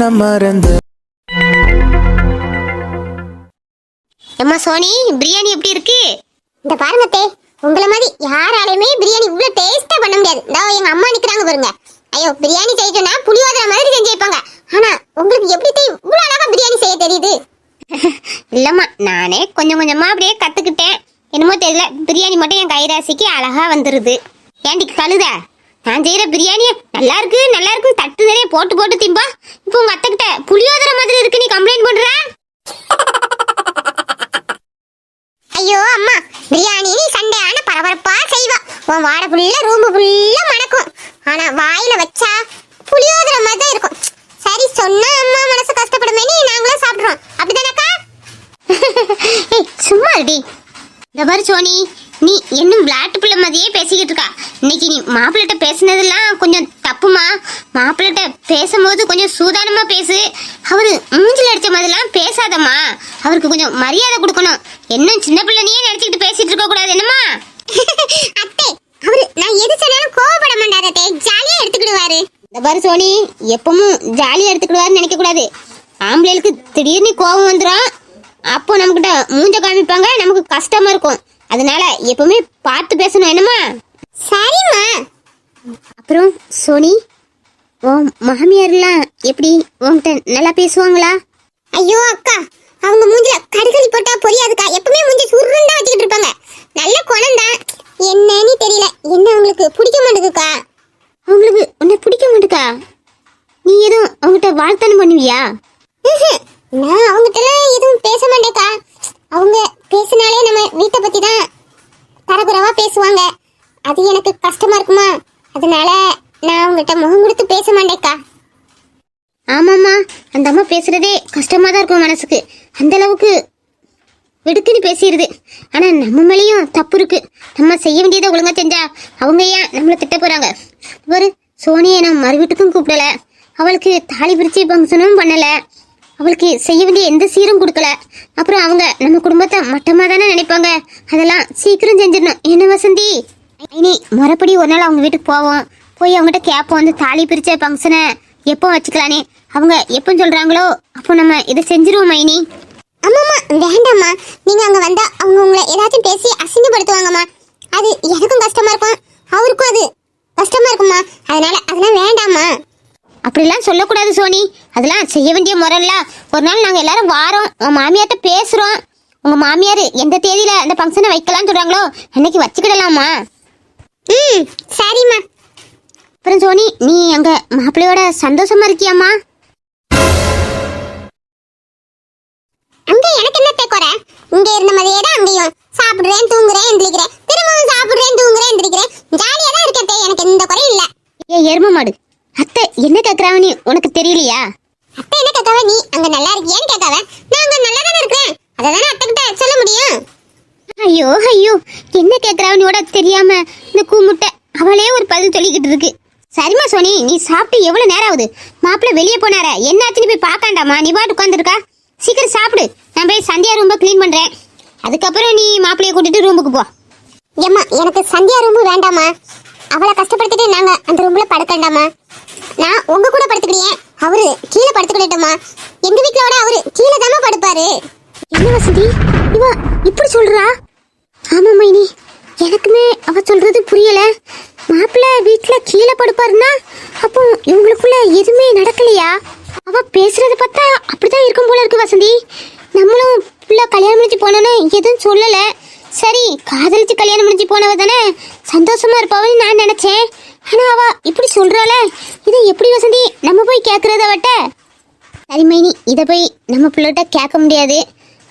என்ன மறந்து அம்மா சோனி பிரியாணி எப்படி இருக்கு? இந்த பாருங்க தே உங்களை மாதிரி யாராலையுமே பிரியாணி இவ்வளோ டேஸ்டா பண்ண முடியாது. இதோ எங்க அம்மா நிக்கிறாங்க பாருங்க. ஐயோ பிரியாணி செய்யணும்னா புளியோதரை மாதிரி செஞ்சு வைப்பாங்க. ஆனா உங்களுக்கு எப்படி தே இவ்வளோ அழகா பிரியாணி செய்ய தெரியுது? இல்லம்மா நானே கொஞ்சம் கொஞ்சமா அப்படியே கத்துக்கிட்டேன். என்னமோ தெரியல பிரியாணி மட்டும் என் கைராசிக்கு அழகா வந்துருது. ஏன்டி கழுத நான் செய்யற பிரியாணி நல்லா இருக்கு நல்லா இருக்கு தட்டு நிறைய போட்டு போட்டு திம்பா. இப்போ உங்க அத்தை கிட்ட புளியோதரை மாதிரி இருக்கு நீ கம்ப்ளைண்ட் பண்ற? ஐயோ அம்மா பிரியாணி நீ சண்டே ஆன பரபரப்பா செய்வா. உன் வாடை ஃபுல்லா ரூம் ஃபுல்லா மணக்கும். ஆனா வாயில வச்சா புளியோதரை மாதிரி தான் இருக்கும். சரி சொன்னா அம்மா மனசு கஷ்டப்படுமேனு நாங்களும் சாப்பிடுறோம். அப்படிதானக்கா? ஏய் சும்மா இருடி. இந்த பாரு சோனி நீ இன்னும் விளையாட்டு பிள்ளை மாதிரியே பேசிக்கிட்டு இருக்கா? இன்னைக்கு நீ மாப்பிள்ளைகிட்ட பேசுனதெல்லாம் கொஞ்சம் தப்புமா? மாப்பிள்ளைகிட்ட பேசும்போது கொஞ்சம் சூதானமா பேசு. அவரு மூஞ்சில அடிச்ச மாதிரிலாம் பேசாதம்மா. அவருக்கு கொஞ்சம் மரியாதை கொடுக்கணும். இன்னும் சின்ன பிள்ளைனையே நினைச்சிட்டு பேசிட்டு இருக்க கூடாது. என்னம்மா? அத்தை அவரு நான் எது சொன்னாலும் கோவப்பட மாட்டாரு அத்தை. ஜாலியா எடுத்துக்கிடுவாரு. இந்த பாரு சோனி எப்பவும் ஜாலியா எடுத்துக்கிடுவாருன்னு நினைக்க கூடாது. ஆம்பளைகளுக்கு திடீர்னு கோபம் வந்துடும் அப்போ நம்மக்கிட்ட மூஞ்ச காமிப்பாங்க நமக்கு கஷ்டமா இருக்கும். அதனால எப்பவுமே பார்த்து பேசணும். என்னம்மா? சரிம்மா. அப்புறம் சோனி உன் மாமியார்லாம் எப்படி? உன்கிட்ட நல்லா பேசுவாங்களா? ஐயோ அக்கா அவங்க மூஞ்சில கடுகளி போட்டா பொரியாதுக்கா. எப்பவுமே மூஞ்சி சுருண்டா வச்சுக்கிட்டு இருப்பாங்க. நல்ல குணம்தான் என்னன்னு தெரியல. என்ன அவங்களுக்கு பிடிக்க மாட்டேங்குதுக்கா? அவங்களுக்கு உன்னை பிடிக்க மாட்டுக்கா. நீ எதுவும் அவங்ககிட்ட வாழ்த்தனம் பண்ணுவியா. நான் அவங்ககிட்டலாம் எதுவும் பேச மாட்டேக்கா அவங்க பேசினாலே நம்ம வீட்டை பத்தி தான் தரகுறவா பேசுவாங்க. அது எனக்கு கஷ்டமா இருக்குமா? அதனால நான் அவங்ககிட்ட முகம் கொடுத்து பேச மாட்டேக்கா ஆமாம்மா அந்த அம்மா பேசுறதே கஷ்டமா தான் இருக்கும் மனசுக்கு. அந்த அளவுக்கு வெடுக்குன்னு பேசிடுது ஆனால் நம்ம மேலேயும் தப்பு இருக்கு. நம்ம செய்ய வேண்டியதை ஒழுங்காக செஞ்சா அவங்க ஏன் நம்மளை திட்ட போகிறாங்க ஒரு சோனியை நான் மறு வீட்டுக்கும் கூப்பிடல. அவளுக்கு தாலி பிரிச்சு ஃபங்க்ஷனும் பண்ணலை. அவளுக்கு செய்ய வேண்டிய எந்த சீரும் கொடுக்கல. அப்புறம் அவங்க நம்ம குடும்பத்தை மட்டமாக தானே நினைப்பாங்க. அதெல்லாம் சீக்கிரம் செஞ்சிடணும். என்ன வசந்தி? இனி முறைப்படி ஒரு நாள் அவங்க வீட்டுக்கு போவோம். போய் அவங்ககிட்ட கேட்போம் வந்து தாலி பிரிச்ச ஃபங்க்ஷனை எப்போ வச்சுக்கலானே. அவங்க எப்போ சொல்கிறாங்களோ அப்போ நம்ம இதை செஞ்சிருவோம் மைனி. ஆமாம்மா வேண்டாம்மா. நீங்கள் அங்கே வந்தால் அவங்க உங்களை ஏதாச்சும் பேசி அசிங்கப்படுத்துவாங்கம்மா. அது எனக்கும் கஷ்டமாக இருக்கும். அவருக்கும் அது கஷ்டமாக இருக்கும்மா. அதனால அதெல்லாம் வேண்டாம்மா. அப்படிலாம் சொல்லக்கூடாது சோனி. அதெல்லாம் செய்ய வேண்டிய முறைல ஒரு நாள் நாங்கள் எல்லாரும் வாரோம். உன் மாமியார்ட்ட பேசுகிறோம் உங்கள் மாமியார் எந்த தேதியில் அந்த ஃபங்க்ஷனை வைக்கலாம்னு சொல்கிறாங்களோ அன்னைக்கு வச்சுக்கிடலாமா? ம் சரிம்மா. அப்புறம் சோனி நீ அங்கே மாப்பிள்ளையோட சந்தோஷமா இருக்கியாம்மா? அங்க எனக்கு என்ன குறை? இங்க இருந்த மாதிரியே தான் அங்கேயும். சாப்பிடுறேன் தூங்குறேன் எந்திரிக்கிறேன். திரும்பவும் சாப்பிடுறேன் தூங்குறேன் எந்திரிக்கிறேன். ஜாலியா தான் இருக்கத்தே எனக்கு எந்த குறையும் இல்ல. ஏ எரும மாடு. அத்தை என்ன கேட்குறாங்கன்னு உனக்கு தெரியலையா? அத்தை என்ன கேட்காவ நீ? அங்க நல்லா இருக்கியான்னு கேட்காவ நான் அங்க நல்லா தானே இருக்கிறேன். அதை தானே அத்தை கிட்ட சொல்ல முடியும். ஐயோ ஐயோ. என்ன கேட்குறாங்கன்னு கூட தெரியாம இந்த கூமுட்டை. அவளே ஒரு பதில் சொல்லிக்கிட்டு இருக்கு. சரிம்மா சோனி. நீ சாப்பிட்டு எவ்வளோ நேரம் ஆகுது? மாப்பிள்ளை வெளியே போனார? என்னாச்சுன்னு போய் பார்க்காண்டாமா? நீ பாட்டு உட்காந்துருக்கா சீக்கிரம் சாப்பிடு. நான் போய் சந்தியா ரூம்பை க்ளீன் பண்ணுறேன் அதுக்கப்புறம் நீ மாப்பிள்ளைய கூட்டிட்டு ரூமுக்கு போ. ஏம்மா எனக்கு சந்தியா ரூம் வேண்டாமா அவளை கஷ்டப்படுத்திட்டு நாங்க அந்த ரூம்ல படுக்கண்டாமா நான் உங்க கூட படுத்துக்கிறேன் அவரு கீழே படுத்துக்கிட்டோமா எங்க வீட்லோட அவரு. கீழே தாமா படுப்பாரு. என்ன வசதி இவ இப்படி சொல்றா? ஆமா மைனி எனக்குமே அவ சொல்றது புரியல. மாப்பிள்ளை வீட்டுல கீழே படுப்பாருன்னா அப்போ இவங்களுக்குள்ள எதுவுமே நடக்கலையா? அவ பேசுறத பார்த்தா அப்படிதான் இருக்கும் போல இருக்கு வசந்தி. நம்மளும் புள்ள கல்யாணம் முடிஞ்சு போனோன்னு எதுவும் சொல்லல. சரி காதலிச்சு கல்யாணம் முடிஞ்சு போனவ தானே சந்தோஷமா இருப்பாவன்னு நான் நினைச்சேன். ஆனா அவ இப்படி சொல்றாள? இதை எப்படி வசந்தி நம்ம போய் கேக்குறது அவட்ட சரி மைனி இதை போய் நம்ம பிள்ளைகிட்ட கேட்க முடியாது.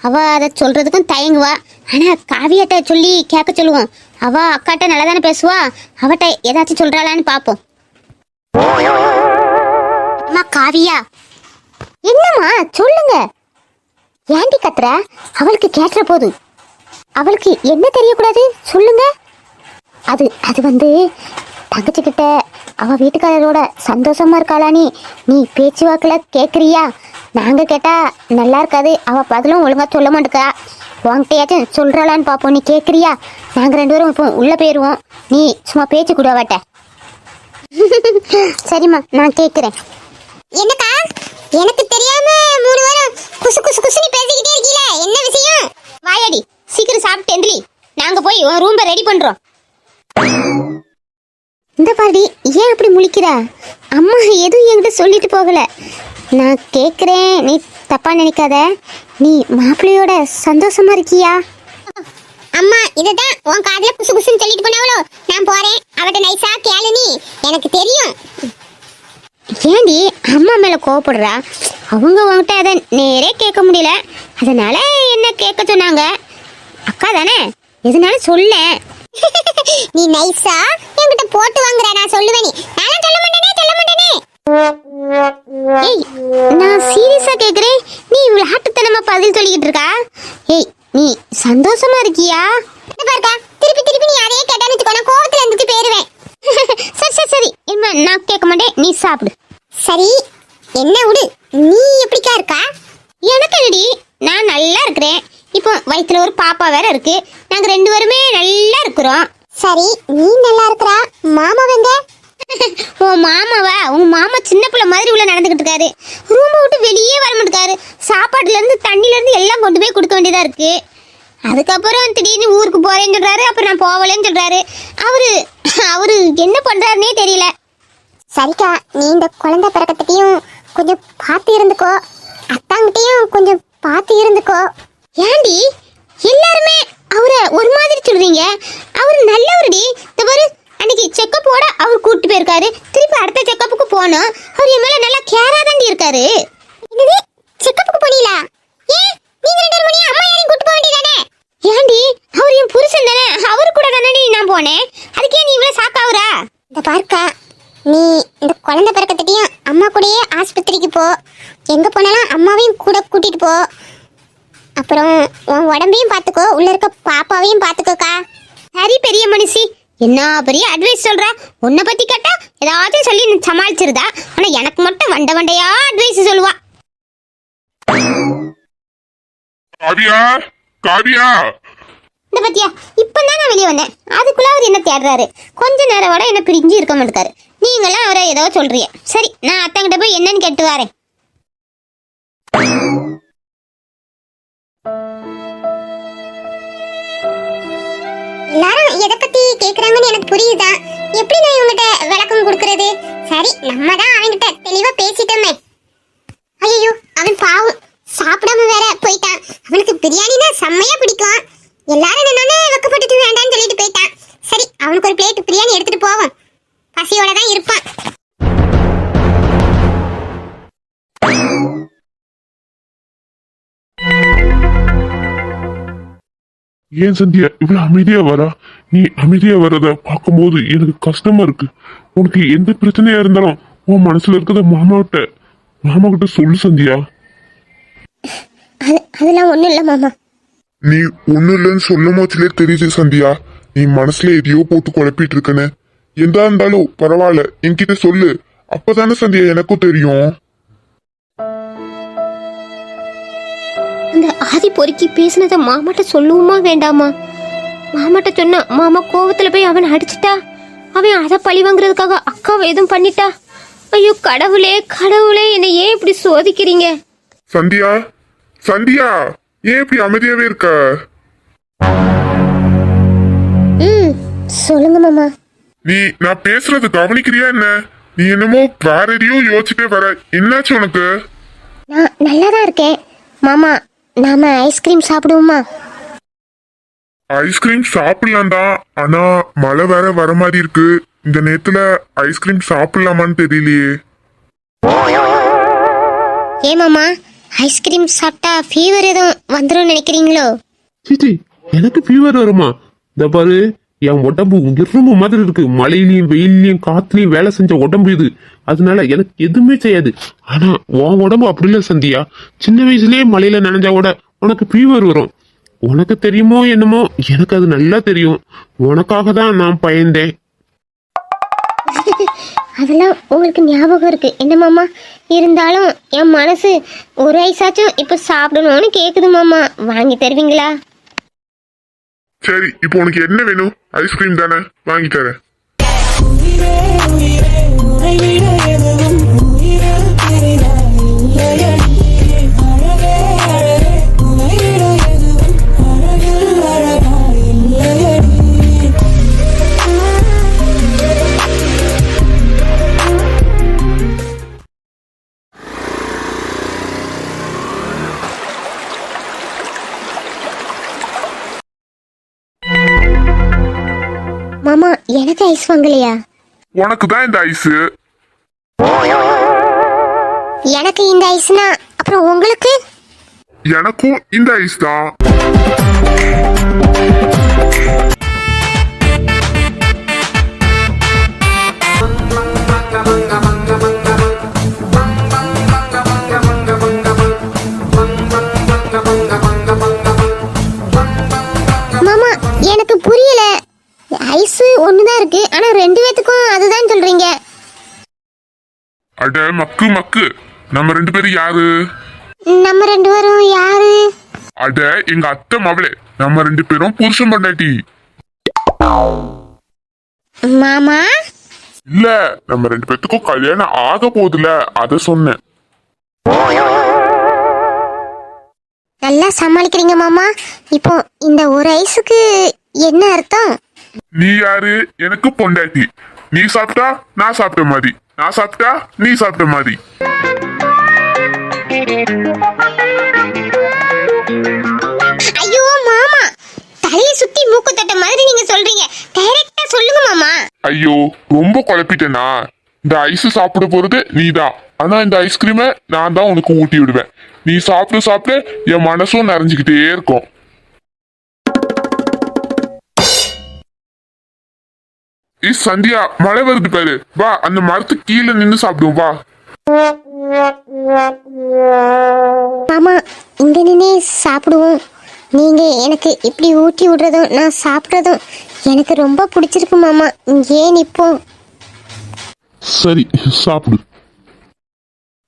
அவ அதை சொல்றதுக்கும் தயங்குவா. ஆனா காவியாட்ட சொல்லி கேட்க சொல்லுவோம். அவ அக்காட்ட நல்லா தானே பேசுவா? அவட்ட ஏதாச்சும் சொல்றாளான்னு பாப்போம். அம்மா காவியா. என்னம்மா சொல்லுங்க. ஏண்டி கத்துற? அவளுக்கு கேட்டுற போதும் அவளுக்கு என்ன தெரியக்கூடாது? சொல்லுங்க. அது அது வந்து தங்கச்சிக்கிட்ட அவ வீட்டுக்காரரோட சந்தோஷமா இருக்காளானி நீ? பேச்சுவாக்கில் கேட்குறியா நாங்க கேட்டா நல்லா இருக்காது. அவ பதிலும் ஒழுங்கா சொல்ல மாட்டேக்கா. உன்கிட்டயாச்சும் சொல்றாளான்னு பார்ப்போம் நீ கேட்குறியா நாங்க ரெண்டு பேரும் இப்போ உள்ள போயிருவோம். நீ சும்மா பேச்சு கூட அவட்ட. சரிம்மா நான் கேட்குறேன் என்னக்கா? எனக்கு தெரியாம மூணு வாரம் குசு குசு குசுன்னு பேசிக்கிட்டே இருக்கீல. என்ன விஷயம்? வாயாடி சீக்கிரம் சாப்பிட்டு எந்திரி. நாங்க போய் உன் ரூம்ப ரெடி பண்றோம். இந்த பாடி ஏன் அப்படி முழிக்கிறா? அம்மா எதுவும் என்கிட்ட சொல்லிட்டு போகல. நான் கேக்குறேன் நீ தப்பா நினைக்காத. நீ மாப்பிள்ளையோட சந்தோஷமா இருக்கியா? அம்மா இதுதான் உன் காதுல குசு குசுன்னு சொல்லிட்டு போனாவளோ. நான் போறேன். அவட்ட நைஸா கேளு நீ. எனக்கு தெரியும். ஏண்டி அம்மா மேல கோவப்படுறா? அவங்க உன்கிட்ட அதை நேரே கேட்க முடியல. அதனால என்ன கேட்க சொன்னாங்க? அக்கா தானே? எதுனாலும் சொல்லேன் நீ நைஸா என்கிட்ட போட்டு வாங்குற நான் சொல்லுவேன் நீ. நான் சொல்ல மாட்டேனே சொல்ல மாட்டேனே. ஏய் நான் சீரியஸா கேக்குறேன். நீ விளையாட்டுத்தனமா பதில் சொல்லிக்கிட்டு இருக்கா? ஏய் நீ சந்தோஷமா இருக்கியா? பாருக்கா திருப்பி திருப்பி நீ அதையே கேட்டான்னு வச்சுக்கோ நான் கோவத்துல இருந்துட்டு போயிருவேன். சரி சரி சரி. இனிமே நான் கேட்க மாட்டேன் நீ சாப்பிடு. சரி என்ன விடு. நீ எப்படிக்கா இருக்கா? எனக்கு என்னடி நான் நல்லா இருக்கிறேன். இப்போ வயித்துல ஒரு பாப்பா வேற இருக்கு. நாங்க ரெண்டு பேருமே நல்லா இருக்கிறோம். சரி நீ நல்லா இருக்கறா? மாமா வெங்க உன் மாமாவா? உன் மாமா சின்ன பிள்ளை மாதிரி உள்ள நடந்துகிட்டு இருக்காரு. ரூமை விட்டு வெளியே வர மாட்டேக்காரு சாப்பாட்டுல இருந்து தண்ணில இருந்து எல்லாம் கொண்டு போய் கொடுக்க வேண்டியதா இருக்கு. அதுக்கப்புறம் திடீர்னு ஊருக்கு போறேன்னு சொல்றாரு அப்புறம் நான் போகலன்னு சொல்றாரு. அவரு அவரு என்ன பண்றாருன்னே தெரியல. சரிக்கா நீ இந்த குழந்தை பிறக்கத்தையும் கொஞ்சம் பார்த்து இருந்துக்கோ. அத்தாங்கிட்டையும் கொஞ்சம் பார்த்து இருந்துக்கோ. ஏண்டி? எல்லாருமே அவரை ஒரு மாதிரி சொல்றீங்க. அவர் நல்லவருடி. இந்த ஒரு அன்னைக்கு செக்கப்போட அவர் கூட்டு போயிருக்காரு. திருப்பி அடுத்த செக்கப்புக்கு போனோம் அவர் என் மேல நல்லா கேரா தாண்டி இருக்காரு. என்னது? செக்கப்புக்கு போனீங்களா? ஏன்? நீங்க ரெண்டு பேரும் அம்மா யாரையும் கூட்டு போக வேண்டியதானே? ஏண்டி? அவர் என் புருஷன் தானே. அவரு கூட தானே நான் போனேன். அதுக்கே நீ இவ்வளவு சாக்காவுறா இந்த பார்க்கா நீ இந்த குழந்தை பிறக்கத்தையும் அம்மா கூடயே ஆஸ்பத்திரிக்கு போ. எங்கே போனாலும் அம்மாவையும் கூட கூட்டிட்டு போ. அப்புறம் உன் உடம்பையும் பார்த்துக்கோ உள்ள இருக்க பாப்பாவையும் பார்த்துக்கோக்கா சரி பெரிய மனுஷி. என்ன பெரிய அட்வைஸ் சொல்றா? உன்னை பத்தி கேட்டா ஏதாச்சும் சொல்லி சமாளிச்சிருதா? ஆனா எனக்கு மட்டும் வண்ட வண்டையா அட்வைஸ் சொல்லுவா. காவியா காவியா இந்த பத்தியா இப்பதான் நான் வெளியே வந்தேன். அதுக்குள்ள அவர் என்ன தேடுறாரு? கொஞ்ச நேரம் விட என்ன பிரிஞ்சு இருக்க மாட்டாரு நீங்களாம் அவரை ஏதோ சொல்றீங்க. சரி நான் அத்தங்கிட்ட போய் என்னன்னு கேட்டு வரேன். எல்லாரும் எதை பத்தி கேக்குறாங்கன்னு எனக்கு புரியுதா? எப்படி நான் இவங்கிட்ட விளக்கம் கொடுக்கறது? சரி நம்ம தான் அவன்கிட்ட தெளிவா பேசிட்டோமே. ஐயோ அவன் பாவம். சாப்பிடாம வேற போயிட்டான். அவனுக்கு பிரியாணினா செம்மையா பிடிக்கும். எல்லாரும் என்னன்னு வெக்கப்பட்டுட்டு வேண்டாம்னு சொல்லிட்டு போயிட்டான். சரி அவனுக்கு ஒரு பிளேட் பிரியாணி எடுத்துட்டு போவோம். பசியோட தான் இருப்பான். ஏன் சந்தியா இவ்வளவு அமைதியா வரா நீ அமைதியா வர்றத பார்க்கும்போது எனக்கு கஷ்டமா இருக்கு. உனக்கு எந்த பிரச்சனையா இருந்தாலும் உன் மனசுல இருக்கிறத மாமாட்ட மாமா கிட்ட சொல்லு சந்தியா. அது அதெல்லாம் ஒண்ணும் இல்லை மாமா. நீ ஒண்ணு இல்லைன்னு சொல்லும் போச்சுலே தெரியுது சந்தியா. நீ மனசுல எதையோ போட்டு குழப்பிட்டு இருக்கன்னு. எதா இருந்தாலும் பரவாயில்ல என்கிட்ட சொல்லு. அப்பதானே சந்தியா எனக்கும் தெரியும். அந்த ஆதி பொறுக்கி பேசினதை மாமாட்ட சொல்லுவோமா வேண்டாமா? மாமாட்ட சொன்னா மாமா கோவத்துல போய் அவன் அடிச்சிட்டா? அவன் அதை பழி வாங்குறதுக்காக அக்காவை எதுவும் பண்ணிட்டா? ஐயோ கடவுளே கடவுளே என்னை ஏன் இப்படி சோதிக்கிறீங்க? சந்தியா சந்தியா ஏன் இப்படி அமைதியாவே இருக்க? ம் சொல்லுங்க மாமா. நீ நான் பேசுறது கவனிக்கிறியா என்ன? நீ என்னமோ வேற எதையோ யோசிச்சுட்டே வர. என்னாச்சு உனக்கு? நான் நல்லா தான் இருக்கேன். மாமா நாம ஐஸ்கிரீம் சாப்பிடுவோமா? ஐஸ்கிரீம் சாப்பிடலாம் தான் ஆனா மழை வேற வர மாதிரி இருக்கு. இந்த நேரத்துல ஐஸ்கிரீம் சாப்பிடலாமான்னு தெரியலையே. ஏ மாமா ஐஸ்கிரீம் சாப்பிட்டா ஃபீவர் எதுவும் வந்துடும் நினைக்கிறீங்களோ? சிச்சி எனக்கு ஃபீவர் வருமா? இந்த பாரு. என் உடம்பு இரும்பு மாதிரி இருக்கு. மழையிலயும் வெயிலையும் காத்துலயும் வேலை செஞ்ச உடம்பு இது. அதனால எனக்கு எதுவுமே செய்யாது. ஆனா உன் உடம்பு அப்படி இல்லை சந்தியா. சின்ன வயசுலயே மழையில நனைஞ்சா கூட உனக்கு ஃபீவர் வரும். உனக்கு தெரியுமோ என்னமோ? எனக்கு அது நல்லா தெரியும். உனக்காக தான் நான் பயந்தேன். அதெல்லாம் உங்களுக்கு ஞாபகம் இருக்கு. என்ன மாமா? இருந்தாலும் என் மனசு ஒரு ஐஸாச்சும் இப்போ சாப்பிடணும்னு கேக்குது மாமா. வாங்கி தருவீங்களா? சரி இப்போ உனக்கு என்ன வேணும்? ஐஸ்கிரீம் தானே வாங்கி தரேன் மாமா எனக்கு ஐஸ் வாங்கலையா? உனக்கு தான் இந்த ஐஸு எனக்கு இந்த ஐஸ்னா அப்புறம் உங்களுக்கு? எனக்கும் இந்த ஐஸ் தான். ஐஸ் ஒண்ணுதான் இருக்கு. ஆனா ரெண்டு பேத்துக்கும் அதுதான் சொல்றீங்க. அட மக்கு மக்கு. நம்ம ரெண்டு பேரும் யாரு? நம்ம ரெண்டு பேரும் யாரு? அட எங்க அத்தை மவளே. நம்ம ரெண்டு பேரும் புருஷன் பண்ணாட்டி மாமா? இல்ல நம்ம ரெண்டு பேத்துக்கும் கல்யாணம் ஆக போகுதுல அத சொன்னேன். நல்லா சமாளிக்கிறீங்க மாமா. இப்போ இந்த ஒரு ஐஸுக்கு என்ன அர்த்தம்? நீ யாரு? எனக்கு பொண்டாட்டி. நீ சாப்பிட்டா நான் சாப்பிட்ட மாதிரி. நான் சாப்பிட்டா நீ சாப்பிட்ட மாதிரி. ஐயோ மாமா. தலையை சுத்தி மூக்கு தட்ட மாதிரி நீங்க சொல்றீங்க. டைரக்டா சொல்லுங்க மாமா. ஐயோ ரொம்ப குழப்பிட்டேனா? இந்த ஐஸ் சாப்பிட போறது நீதான் ஆனா இந்த ஐஸ்கிரீமை நான் தான் உனக்கு ஊட்டி விடுவேன். நீ சாப்பிட்டு சாப்பிட்டு என் மனசும் நிறைஞ்சுக்கிட்டே இருக்கும். ஏய் சந்தியா மழை வருது பாரு. வா அந்த மரத்துக்கு கீழே நின்று சாப்பிடுவோம் வா. மாமா இங்க நின்னே சாப்பிடுவோம். நீங்க எனக்கு இப்படி ஊட்டி விடுறதும் நான் சாப்பிட்றதும் எனக்கு ரொம்ப பிடிச்சிருக்கு மாமா. இங்கே நிப்போம். சரி சாப்பிடு.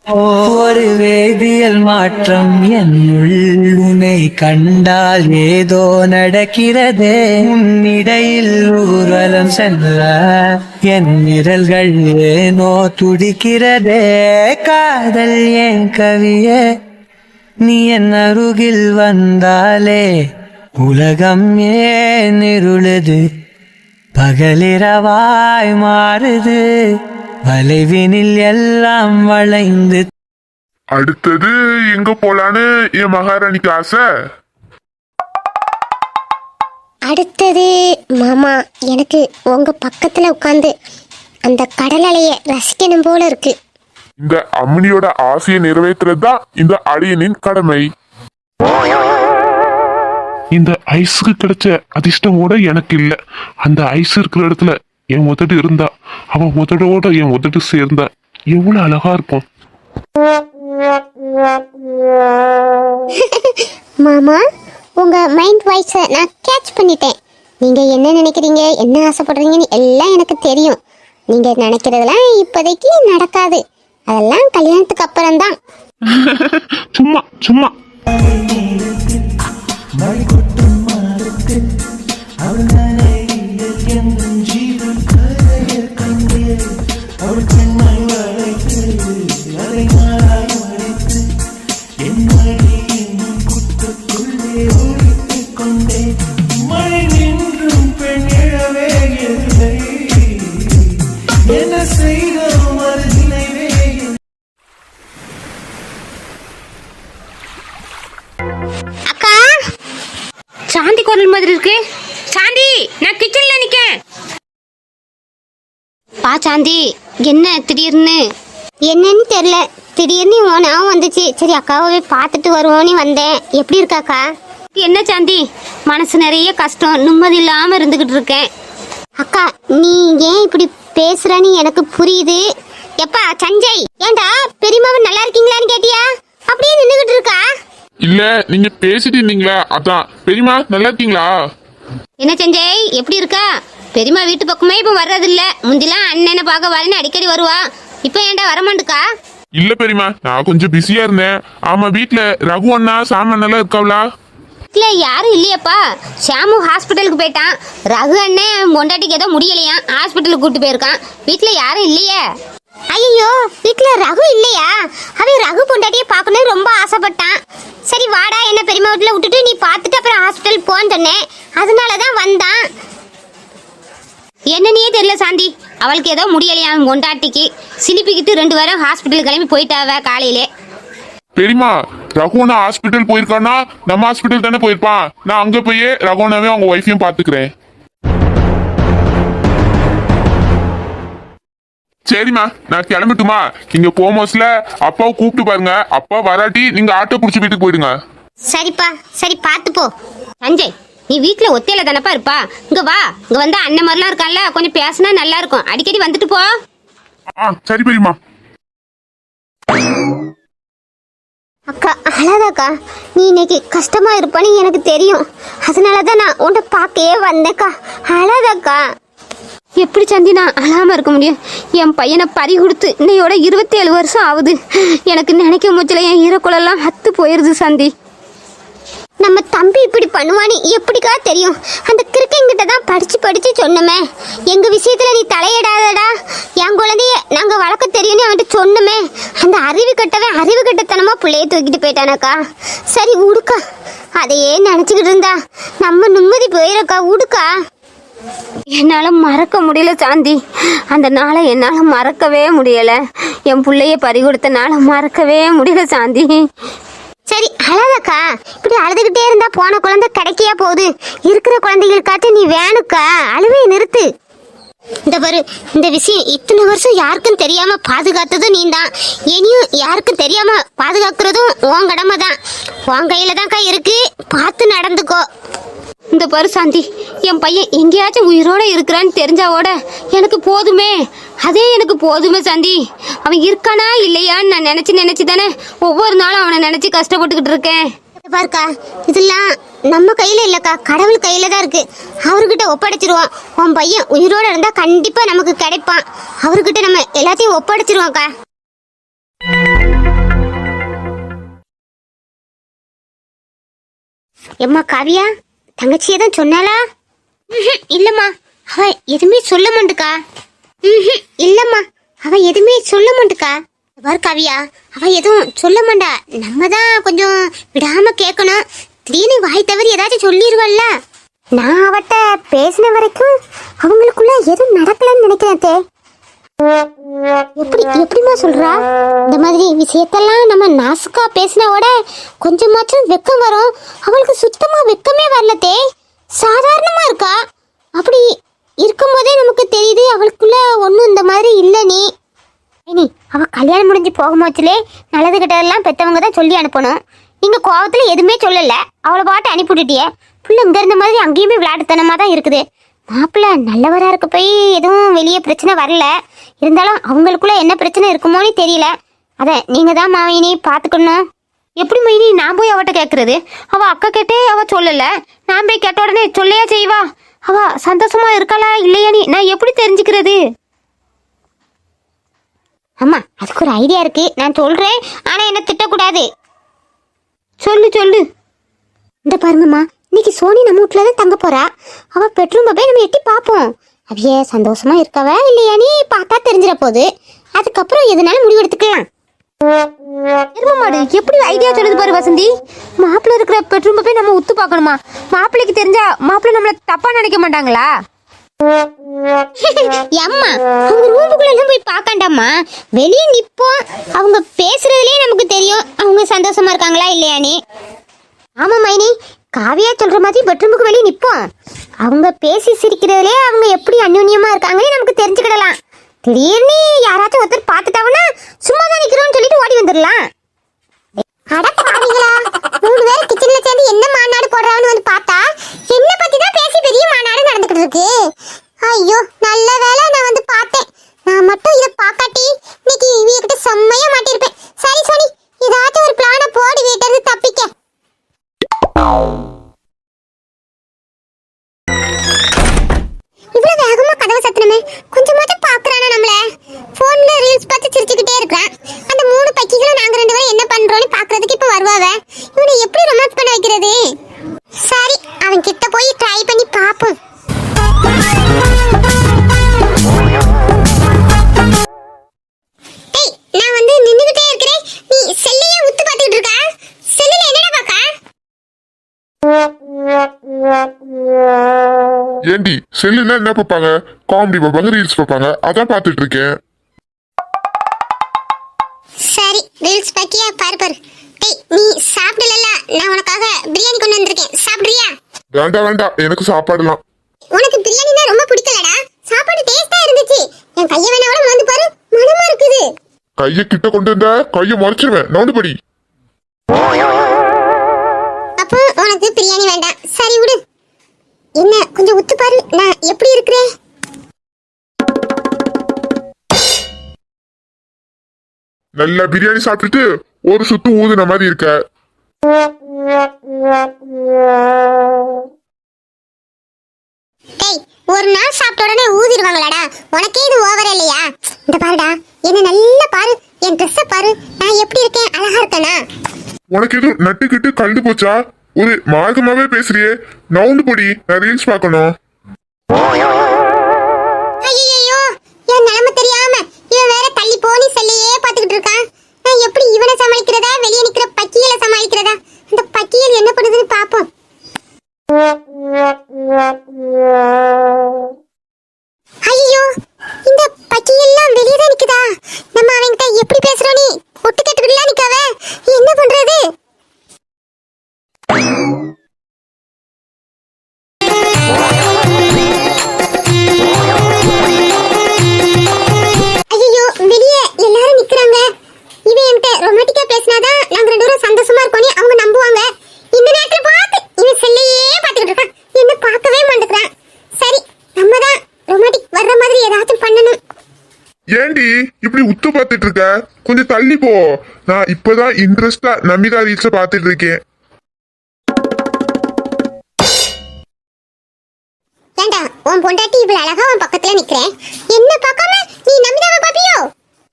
ஒரு வேதியியல் மாற்றம் என் உள்ளுனை கண்டால் ஏதோ நடக்கிறதே. உன்னிடையில் ஊர்வலம் செல்ல என் நிரல்கள் ஏனோ துடிக்கிறதே. காதல் ஏன் கவியே? நீ என் அருகில் வந்தாலே உலகம் ஏன் இருளுது? பகலிரவாய் மாறுது. வளைவினில் எல்லாம் வளைந்து அடுத்தது எங்க போலான்னு என் மகாராணிக்கு ஆசை? அடுத்தது மாமா எனக்கு உங்க பக்கத்துல உட்காந்து அந்த கடல் அலைய ரசிக்கணும் போல இருக்கு. இந்த அம்மினியோட ஆசையை நிறைவேற்றுறது தான் இந்த அடியனின் கடமை. இந்த ஐஸுக்கு கிடைச்ச அதிர்ஷ்டம் கூட எனக்கு இல்ல. அந்த ஐஸ் இருக்கிற இடத்துல என் உதடு இருந்தா அவன் உதடோட என் உதடு சேர்ந்தா எவ்வளவு அழகா இருக்கும். மாமா உங்க மைண்ட் வாய்ஸை நான் கேட்ச் பண்ணிட்டேன். நீங்க என்ன நினைக்கிறீங்க என்ன ஆசைப்படுறீங்கன்னு எல்லாம் எனக்கு தெரியும். நீங்க நினைக்கிறதெல்லாம் இப்போதைக்கு நடக்காது. அதெல்லாம் கல்யாணத்துக்கு அப்புறம்தான். சும்மா சும்மா. அக்கா சாந்தி குரல் மாதிரி இருக்கு. சாந்தி நான் கிச்சன்ல நிக்கேன். பா சாந்தி என்ன திடீர்னு? என்னன்னு தெரியல. திடீர்னு உன் ஞாபகம் வந்துச்சு. சரி அக்காவை பார்த்துட்டு வருவோன்னு வந்தேன். எப்படி இருக்காக்கா என்ன சாந்தி? மனசு நிறைய கஷ்டம். நிம்மதி இல்லாம இருந்துகிட்டு இருக்கேன். அக்கா நீ ஏன் இப்படி பேசுறன்னு எனக்கு புரியுது. எப்பா சஞ்சய் ஏன்டா பெரியமாவன் நல்லா இருக்கீங்களான்னு கேட்டியா? அப்படியே நின்றுகிட்டு இருக்கா? இல்ல நீங்க பேசிட்டு இருந்தீங்களா? அதான் பெரியமா நல்லா இருக்கீங்களா? என்ன சஞ்சய் எப்படி இருக்கா? பெரியம்மா வீட்டு பக்கமே இப்ப வர்றதில்ல. முந்திலாம் அண்ணனை பார்க்க வரேன்னு அடிக்கடி வருவா. இப்போ ஏன்டா வரமாட்டுக்கா? இல்ல பெரியமா நான் கொஞ்சம் பிஸியா இருந்தேன். ஆமா வீட்ல ரகு அண்ணா சாமி அண்ணெல்லாம் இருக்காவளா? இல்ல யாரும் இல்லையப்பா. ஷாமு ஹாஸ்பிட்டலுக்கு போயிட்டான். ரகு அண்ணன் அவன் பொண்டாட்டிக்கு ஏதோ முடியலையா ஹாஸ்பிட்டலுக்கு கூட்டு போயிருக்கான். வீட்ல யாரும் இல்லையே. ஐயோ வீட்ல ரகு இல்லையா? அவன் ரகு பொண்டாட்டியை பார்க்கணும்னு ரொம்ப ஆசைப்பட்டான். சரி வாடா என்ன பெரியம்மா வீட்டுல விட்டுட்டு நீ பார்த்துட்டு அப்புறம் ஹாஸ்பிட்டல் போன்னு சொன்னேன். அதனால தான் வந்தான். என்னன்னே தெரியல சாந்தி. அவளுக்கு ஏதோ முடியலையா அவன் பொண்டாட்டிக்கு. சிலிப்பிக்கிட்டு ரெண்டு வாரம் ஹாஸ்பிட்டல் கிளம்பி போயிட்டாவ காலையிலே. பெரியமா ரகுவனா ஹாஸ்பிட்டல் போயிருக்கானா நம்ம ஹாஸ்பிட்டல் தானே போயிருப்பான். நான் அங்க போய் ரகுவனாவே அவங்க ஒய்ஃபையும் பாத்துக்கிறேன் சரிம்மா நான் கிளம்பட்டுமா? நீங்க போமோஸ்ல அப்பாவை கூப்பிட்டு பாருங்க. அப்பா வராட்டி நீங்க ஆட்டோ புடிச்சு வீட்டுக்கு போயிடுங்க. சரிப்பா சரி பார்த்து போ. சஞ்சய் நீ வீட்ல ஒத்தையில தானப்பா இருப்பா? இங்க வா. இங்க வந்து அண்ணன் மாதிரிலாம் இருக்கான்ல கொஞ்சம் பேசினா நல்லா இருக்கும். அடிக்கடி வந்துட்டு போ. ஆ சரி பெரியமா அக்கா அழாதக்கா நீ இன்னைக்கு கஷ்டமாக இருப்பான்னு எனக்கு தெரியும். அதனால தான் நான் உன்னை பார்க்கவே வந்தேக்கா அழாதக்கா எப்படி சந்தி நான் அழாமல் இருக்க முடியும்? என் பையனை பறி கொடுத்து இன்னையோட இருபத்தேழு வருஷம் ஆகுது. எனக்கு நினைக்க முச்சில என் ஈரக்குழலாம் அத்து போயிடுது சந்தி. நம்ம தம்பி இப்படி பண்ணுவான்னு எப்படிக்கா தெரியும்? அந்த கிறுக்கங்கிட்ட தான் படித்து படித்து சொன்னமே. எங்கள் விஷயத்தில் நீ தலையிடாதடா. என் குழந்தைய நாங்கள் வளர்க்க தெரியும்னு அவன்கிட்ட சொன்னமே. அந்த அறிவு கட்டவன் அறிவு கட்டத்தனமாக பிள்ளைய தூக்கிட்டு போயிட்டானக்கா. சரி உடுக்கா. அதையே நினச்சிக்கிட்டு இருந்தா. நம்ம நிம்மதி போயிடக்கா உடுக்கா. என்னால் மறக்க முடியல சாந்தி. அந்த நாளை என்னால் மறக்கவே முடியல. என் பிள்ளைய பறி கொடுத்த நாளை மறக்கவே முடியல சாந்தி. சரி அழகக்கா இப்படி அழுதுகிட்டே இருந்தா போன குழந்தை கிடைக்கையா போகுது? இருக்கிற குழந்தைகளுக்காச்சும் நீ வேணுக்கா. அழுவே நிறுத்து. இந்த பாரு இந்த விஷயம் இத்தனை வருஷம் யாருக்கும் தெரியாம பாதுகாத்ததும் நீ தான் இனியும் யாருக்கும் தெரியாம பாதுகாக்கிறதும் உன் கடமை தான் உன் கையில தான்க்கா இருக்கு. பார்த்து நடந்துக்கோ. இந்த பாரு சாந்தி என் பையன் எங்கேயாச்சும் உயிரோட இருக்கிறான்னு தெரிஞ்சாவோட எனக்கு போதுமே. அதே எனக்கு போதுமே சாந்தி. அவன் இருக்கானா இல்லையான்னு நான் நினைச்சு நினைச்சு தானே ஒவ்வொரு நாளும் அவனை நினைச்சு கஷ்டப்பட்டுக்கிட்டு இருக்கேன். பாருக்கா இதெல்லாம் நம்ம கையில இல்லக்கா கடவுள் கையில தான் இருக்கு. அவர்கிட்ட ஒப்படைச்சிருவோம். உன் பையன் உயிரோட இருந்தா கண்டிப்பா நமக்கு கிடைப்பான். அவர்கிட்ட நம்ம எல்லாத்தையும் ஒப்படைச்சிருவோம்க்கா. எம்மா காவியா? தங்கச்சியை தான் சொன்னாளா? ம்ஹும், இல்லம்மா. அவ எதுவுமே சொல்ல மாட்டுக்கா. ம்ஹும், இல்லம்மா. அவ எதுவுமே சொல்ல மாட்டுக்கா. பாரு கவியா. அவ எதுவும் சொல்ல மாட்டா. நம்ம தான் கொஞ்சம் விடாம கேட்கணும். திடீர்னு வாய் தவறி ஏதாச்சும் சொல்லிடுவல்ல நான் அவட்ட பேசின வரைக்கும் அவங்களுக்குள்ள எதுவும் நடக்கலன்னு நினைக்கிறேன் தே எப்படி எப்படிம்மா சொல்றா? இந்த மாதிரி விஷயத்தெல்லாம் நம்ம நாசுக்கா பேசினவோட கொஞ்சமாச்சும் வெக்கம் வரும். அவளுக்கு சுத்தமா வெக்கமே வரலதே சாதாரணமா இருக்கா? அப்படி இருக்கும்போதே நமக்கு தெரியுது அவளுக்குள்ள ஒன்றும் இந்த மாதிரி இல்லை நீ. இனி அவ கல்யாணம் முடிஞ்சு போகும்போச்சுலே நல்லது கிட்டதெல்லாம் பெற்றவங்க தான் சொல்லி அனுப்பணும். நீங்கள் கோபத்தில் எதுவுமே சொல்லலை. அவளை பாட்டு அனுப்பி விட்டுட்டியே. புள்ள இங்கே இருந்த மாதிரி அங்கேயுமே விளையாட்டுத்தனமாக தான் இருக்குது. மாப்பிள்ள நல்லவராக இருக்க போய் எதுவும் வெளியே பிரச்சனை வரல. இருந்தாலும் அவங்களுக்குள்ள என்ன பிரச்சனை இருக்குமோன்னு தெரியல. அதை நீங்கள் தான் மாவினி பார்த்துக்கணும் எப்படி மைனி நான் போய் அவட்ட கேட்கறது அவ அக்கா கேட்டே அவ சொல்லலை. நான் போய் கேட்ட உடனே சொல்லையா செய்வா? அவ சந்தோஷமா இருக்காளா இல்லையான்னு நான் எப்படி தெரிஞ்சுக்கிறது? ஆமா அதுக்கு ஒரு ஐடியா இருக்கு. நான் சொல்றேன் ஆனா என்ன திட்டக்கூடாது. சொல்லு சொல்லு. இந்த பாருங்கம்மா இன்னைக்கு சோனி நம்ம வீட்டில் தான் தங்க போறா. அவ பெட்ரூம் போய் நம்ம எட்டி பார்ப்போம். அவைய சந்தோஷமா இருக்கவ இல்லையானே பார்த்தா தெரிஞ்சிட போகுது அதுக்கப்புறம் எதுனாலும் முடிவு எடுத்துக்கலாம். எரும மாடு எப்படி ஐடியா சொல்லுது பாரு வசந்தி? மாப்பிள்ளை இருக்கிற பெட்ரூம் போய் நம்ம உத்து பார்க்கணுமா? மாப்பிள்ளைக்கு தெரிஞ்சா மாப்பிள்ளை நம்மள தப்பா நினைக்க மாட்டாங்களா? அம்மா அவங்க ரூமுக்குள்ள போய் பார்க்கண்டாம்மா. வெளியே நிப்போம் அவங்க பேசுறதுலயே நமக்கு தெரியும் அவங்க சந்தோஷமா இருக்காங்களா இல்லையானே ஆமா மைனி. காவியா சொல்ற மாதிரி பெட்ரூமுக்கு வெளியே நிப்போம். அவங்க பேசி சிரிக்கிறதுலே அவங்க எப்படி அந்யூன்யமாக இருக்காங்கன்னு நமக்கு தெரிஞ்சுக்கிடலாம். திடீர்னு யாராச்சும் ஒருத்தர் பார்த்துட்டாங்கன்னா சும்மா தான் நிக்கிறோம்னு சொல்லிட்டு ஓடி வந்துடலாம். மூணு பேர் கிச்சன்ல சேர்ந்து என்ன மாநாடு போடுறான்னு வந்து பார்த்தா என்ன பத்தி தான் பேசி பெரிய மாநாடு நடந்துகிட்டு இருக்கு. ஐயோ நல்ல வேளை நான் வந்து பார்த்தேன். நான் மட்டும் இதை பார்க்காட்டி இன்னைக்கு இவகிட்ட செம்மையா மாட்டிருப்பேன் சரி சரி ஏதாச்சும் ஒரு பிளான போடி வீட்டுல இருந்து தப்பிக்க. இவ்வளவு வேகமா கதவை சத்தனமே கொஞ்சமாச்சும் பாக்குறானா நம்மள? போன்ல ரீல்ஸ் பார்த்து சிரிச்சுக்கிட்டே இருக்கான் அந்த மூணு பக்கிகளும் நாங்க ரெண்டு பேரும் என்ன பண்றோம்னு பாக்குறதுக்கு இப்ப வருவாவ? இவனை எப்படி ரொமான்ஸ் பண்ண வைக்கிறது? சரி அவன் கிட்ட போய் ட்ரை பண்ணி பாப்போம் ஏண்டி செல்லுனா என்ன பார்ப்பாங்க? காமெடி பார்ப்பாங்க ரீல்ஸ் பார்ப்பாங்க. அதான் பார்த்துட்டு இருக்கேன் சரி ரீல்ஸ் பாக்கியா பாரு பாரு. டேய் நீ சாப்பிடலல நான் உனக்காக பிரியாணி கொண்டு வந்திருக்கேன். சாப்பிடுறியா? வேண்டாம் வேண்டாம் எனக்கு சாப்பாடுலாம். உனக்கு பிரியாணினா ரொம்ப பிடிக்கலடா. சாப்பாடு டேஸ்டா இருந்துச்சு. என் கைய வேணா கூட வந்து பாரு. மனமா இருக்குது. கையை கிட்ட கொண்டு வந்தா கையை மறைச்சிருவேன். நவுண்டு படி. அப்போ உனக்கு பிரியாணி வேண்டாம். சரி விடு. என்ன கொஞ்சம் உத்து பாரு. நான் எப்படி இருக்கிறேன்? நல்லா பிரியாணி சாப்பிட்டுட்டு ஒரு சுத்து ஊதுன மாதிரி இருக்க. டேய் ஒரு நாள் சாப்பிட்ட உடனே ஊதிடுவாங்களாடா. உனக்கே இது ஓவர் இல்லையா? இந்த பாருடா என்ன நல்லா பாரு. என் ட்ரெஸ்ஸை பாரு. நான் எப்படி இருக்கேன்? அழகா இருக்கேனா? உனக்கு எதுவும் நட்டுக்கிட்டு கழுது போச்சா? ஒரு மார்க்கமாவே பேசுறியே. நவுண்டு பொடி. நான் ரீல்ஸ் பார்க்கணும். ஐயோ என் நிலைமை தெரியாம இவன் வேற தள்ளி போனி செல்லையே பாத்துக்கிட்டு இருக்கான். நான் எப்படி இவனை சமாளிக்கிறதா? வெளியே நிக்கிற பக்கியலை சமாளிக்கிறதா? அந்த பக்கியல் என்ன பண்ணுதுன்னு பாப்போம் ஐயோ இந்த பக்கியெல்லாம் வெளியே தான் நிக்குதா? நம்ம அவன்கிட்ட எப்படி பேசுறோம் நீ? ஒட்டு கேட்டுக்கிட்டுலாம் நிக்காவ? என்ன பண்றது? ஏண்டி இப்படி உத்து பார்த்துட்டு இருக்க? கொஞ்சம் தள்ளி போ. நான் இப்பதான் இன்ட்ரெஸ்டா நமிதா ரீல்ஸ் பார்த்துட்டு இருக்கேன். ஏண்டா உன் பொண்டாட்டி இவ்வளவு அழகா உன் பக்கத்துல நிக்கிறேன். என்ன பார்க்காம நீ நமிதாவை பாப்பியோ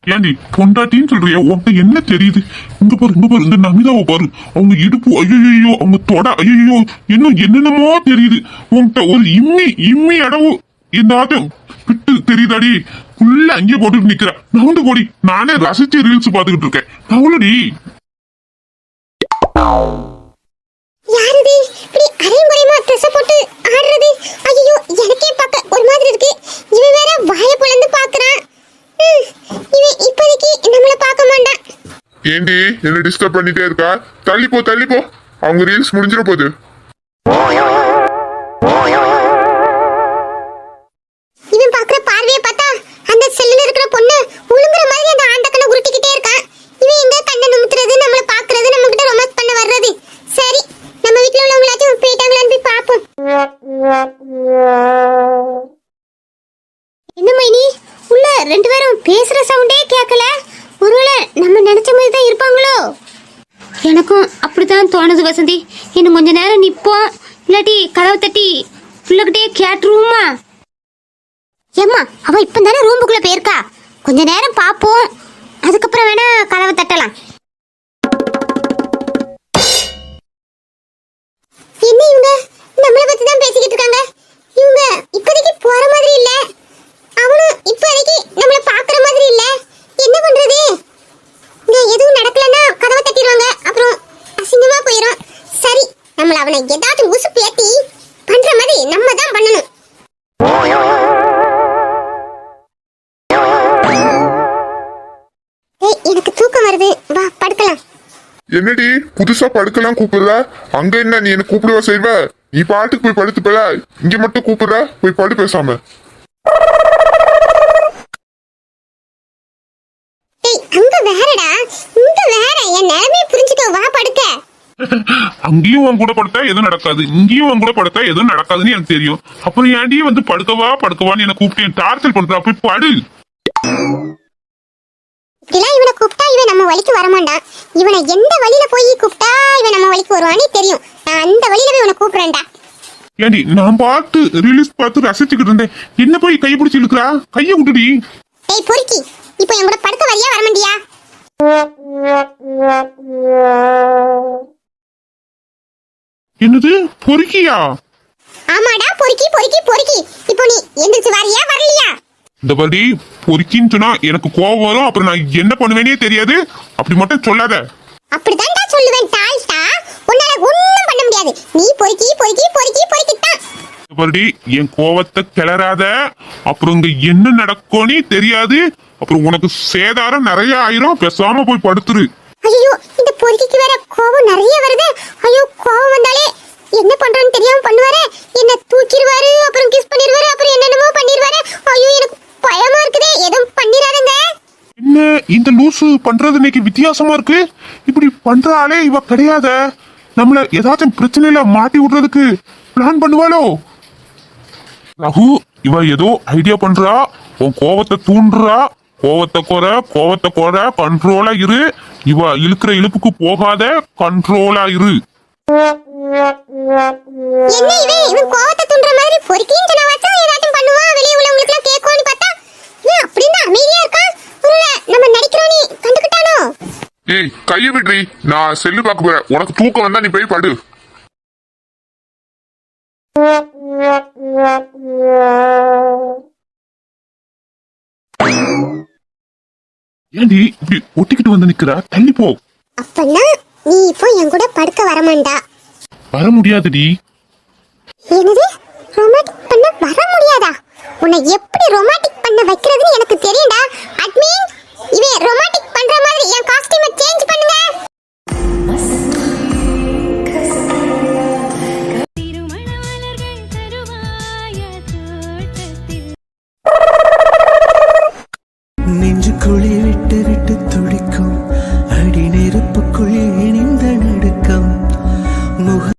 ஏண்டி பொண்டாட்டின்னு சொல்றியா உன்கிட்ட என்ன தெரியுது? இங்க பாரு இங்க பாரு இந்த நமிதாவை பாரு. அவங்க இடுப்பு ஐயோ அவங்க தொட ஐயோ இன்னும் என்னென்னமோ தெரியுது. உன்கிட்ட ஒரு இம்மி இம்மி அடவு எந்தாச்சும் விட்டு தெரியுதாடி? ஃபுல்லா அங்கேயே போட்டுட்டு நிக்கிற. நவுண்டு போடி நானே ரசிச்சு ரீல்ஸ் பாத்துக்கிட்டு இருக்கேன். நவுலடி யாருது இப்படி அரையும் ட்ரெஸ் போட்டு ஆடுறது. ஐயோ எனக்கே பார்க்க ஒரு மாதிரி இருக்கு. இவன் வேற வாய பொளந்து பாக்குறான் இவன் இப்போதைக்கு நம்மள பார்க்க மாட்டான். ஏண்டி என்ன டிஸ்டர்ப் பண்ணிட்டே இருக்கா? தள்ளி போ தள்ளி போ. அவங்க ரீல்ஸ் முடிஞ்சிட போகுது கேட்கல. ஒருவேளை நம்ம நினைச்ச மாதிரி தான் இருப்பாங்களோ? எனக்கும் அப்படித்தான் தோணுது வசந்தி. இன்னும் கொஞ்ச நேரம் நிப்போம் இல்லாட்டி கதவை தட்டி பிள்ளைகிட்டே கேட்டுருவோமா? ஏம்மா அவ இப்ப தானே ரூமுக்குள்ள போயிருக்கா? கொஞ்ச நேரம் பார்ப்போம். அதுக்கப்புறம் வேணா கதவை தட்டலாம். என்ன இவங்க? நம்மளை பத்தி தான் பேசிக்கிட்டு இருக்காங்க. இவங்க இப்போதைக்கு போற மாதிரி இல்ல. அவனும் இப்போதைக்கு நம்மள பாக்குற மாதிரி இல்லை. என்ன பண்றது? இங்க எதுவும் நடக்கலன்னா கதவை தட்டிடுவாங்க. அப்புறம் அசிங்கமா போயிடும் சரி நம்மள அவனை ஏதாவது உசு பேட்டி பண்ற மாதிரி நம்ம தான் பண்ணணும். எனக்கு தூக்கம் வருது. வா படுக்கலாம். என்னடி புதுசா படுக்கலாம் கூப்பிடுற? அங்க என்ன நீ என்ன கூப்பிடுவா செய்வ? நீ பாட்டுக்கு போய் படுத்துப்பல இங்க மட்டும் கூப்பிடுற? போய் படு பேசாம. அங்கேயும் உன் கூட படுத்தா எதுவும் நடக்காது. இங்கேயும் உன் கூட படுத்தா எதுவும் நடக்காதுன்னு எனக்கு தெரியும். அப்புறம் ஏன்டி வந்து படுக்கவா படுக்கவான்னு என்ன கூப்பிட்டு டார்ச்சர் பண்றா? போய் படு. இப்படிலாம் இவனை கூப்பிட்டா இவன் நம்ம வழிக்கு வரமாட்டான் இவனை எந்த வழியில போய் கூப்பிட்டா இவன் நம்ம வழிக்கு வருவானே தெரியும். நான் அந்த வழியில போய் இவனை கூப்பிடுறேன்டா. ஏண்டி நான் பார்த்து ரிலீஸ் பார்த்து ரசிச்சுக்கிட்டு இருந்தேன். என்ன போய் கை பிடிச்சி இழுக்கிறா? கையை விட்டுடி. டேய் பொறுக்கி. இப்போ என் கூட படுக்க வரியா வரமாட்டியா? என்னது? பொறுக்கியா? ஆமாடா பொறுக்கி பொறுக்கி பொறுக்கி. இப்போ நீ எந்திரிச்சு வரியா வரலையா? இந்த படி பொறுக்கின்னு சொன்னா எனக்கு கோவம் வரும். அப்புறம் நான் என்ன பண்ணுவேனே தெரியாது. அப்படி மட்டும் சொல்லாத. அப்படிதான்டா சொல்லுவேன் டால்டா. உன்னால ஒண்ணும் பண்ண முடியாது. நீ பொறுக்கி பொறுக்கி பொறுக்கி பொறுக்கித்தான். இந்த படி என் கோவத்தை கிளறாத. அப்புறம் இங்க என்ன நடக்கும்னே தெரியாது. அப்புறம் உனக்கு சேதாரம் நிறைய ஆயிரும். பேசாம போய் படுத்துரு. ஐயோ இந்த பொறுக்கிக்கு வேற கோவம் நிறைய வருது. ஐயோ கோவம் வந்தாலே என்ன பண்றோன்னு தெரியாம பண்ணுவாரு? என்ன தூக்கிடுவாரு அப்புறம் கிஸ் பண்ணிடுவாரு அப்புறம் என்னென்னமோ பண்ணிடுவாரு. ஐயோ எனக்கு பயமா இருக்குதே. எதுவும் பண்ணிடாதங்க. என்ன இந்த லூசு பண்றது இன்னைக்கு வித்தியாசமா இருக்கு? இப்படி பண்றாலே இவ கிடையாத. நம்மள ஏதாச்சும் பிரச்சனையில மாட்டி விடுறதுக்கு பிளான் பண்ணுவாளோ? ரகு இவ ஏதோ ஐடியா பண்றா. உன் கோபத்தை தூண்டுறா. கோவத்தை குறை கோவத்தை குறை கண்ட்ரோலா இரு. இவ இழுக்கிற இழுப்புக்கு போகாத கண்ட்ரோலா இரு. ஏய் கையை விடுறி நான் செல்லு போறேன். உனக்கு தூக்கம் வந்தா நீ போய் படு. ஏண்டி இப்படி ஒட்டிக்கிட்டு வந்து நிக்கிற? தள்ளி போ. அப்பன்னா நீ இப்போ என் கூட படுக்க வரமாண்டா வர முடியாதுடி. என்னது? ரொமான்டிக் பண்ண வர முடியாதா? உன்னை எப்படி ரொமான்டிக் பண்ண வைக்கிறதுன்னு எனக்கு தெரியும்டா. அட்மின் இவன் ரொமான்டிக் பண்ற மாதிரி என் காஸ்டியூமை சேஞ்ச் பண்ணுங்க. குழி விட்டு விட்டு துடிக்கும் அடி நெருப்புக்குழி